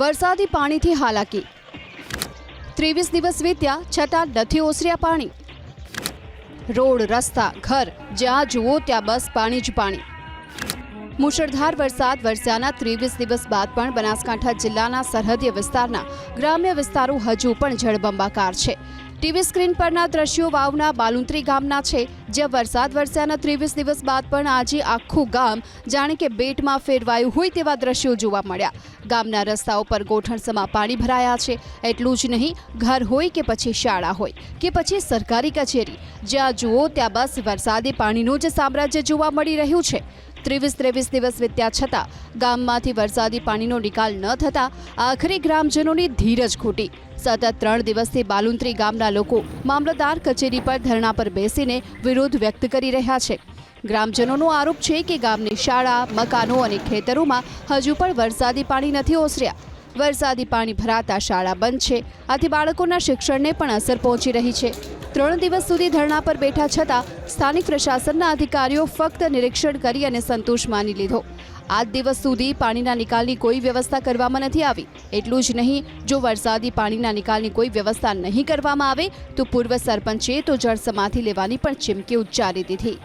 વરસાદી પાણીથી હાલાકી. ત્રેવીસ દિવસ વીત્યા, છતાં નથી ઓસર્યા પાણી. રોડ, રસ્તા, ઘર, જ્યાં જુઓ ત્યાં બસ, પાણી જ પાણી. મુશળધાર વરસાદ, વરસ્યાના ત્રેવીસ દિવસ બાદ પણ બનાસકાંઠા જિલ્લાના સરહદીય વિસ્તારના ગ્રામ્ય વિસ્તારો હજુ પણ જળબંબાકાર છે. ટીવી સ્ક્રીન પરના દ્રશ્યો વાવના બાલુંત્રી ગામના છે, જ્યાં વરસાદ વરસ્યાના ત્રેવીસ દિવસ બાદ પણ આજે આખું ગામ જાણે કે બેટમાં ફેરવાયું હોય તેવા દ્રશ્યો જોવા મળ્યા. ગામના રસ્તાઓ પર ગોઠણસમાં પાણી ભરાયા છે, એટલું જ નહીં, ઘર હોય કે પછી શાળા હોય, કે પછી સરકારી કચેરી. જ્યાં જુઓ ત્યાં બસ વરસાદી પાણીનું જ સામ્રાજ્ય જોવા મળી રહ્યું છે. ત્રેવીસ ત્રેવીસ દિવસ વીત્યા છતાં ગામમાંથી વરસાદી પાણીનો નિકાલ ન થતાં આખરે ગ્રામજનોની ધીરજ ખૂટી. સતત ત્રણ દિવસથી બાલુંત્રી ગામના લોકો મામલતદાર કચેરી પર ધરણા પર બેસીને વિરોધ વ્યક્ત કરી રહ્યા છે. ગ્રામજનોનો આરોપ છે કે ગામની શાળા, મકાનો અને ખેતરોમાં હજુ પણ વરસાદી પાણી નથી ઓસર્યા. વરસાદી પાણી ભરાતા શાળા બંધ છે. આથી બાળકોના શિક્ષણને પણ અસર પહોંચી રહી છે. ત્રણ દિવસ સુધી ધરણા પર બેઠા છતાં સ્થાનિક પ્રશાસનના અધિકારીઓ ફક્ત નિરીક્ષણ કરી અને સંતોષ માની લીધો. આજ દિવસ સુધી પાણીના નિકાલની કોઈ વ્યવસ્થા કરવામાં નથી આવી. એટલું જ નહીં, જો વરસાદી પાણીના નિકાલની કોઈ વ્યવસ્થા નહીં કરવામાં આવે, તો પૂર્વ સરપંચે તો જળ સમાધિ લેવાની પણ ચીમકી ઉચ્ચારી દીધી.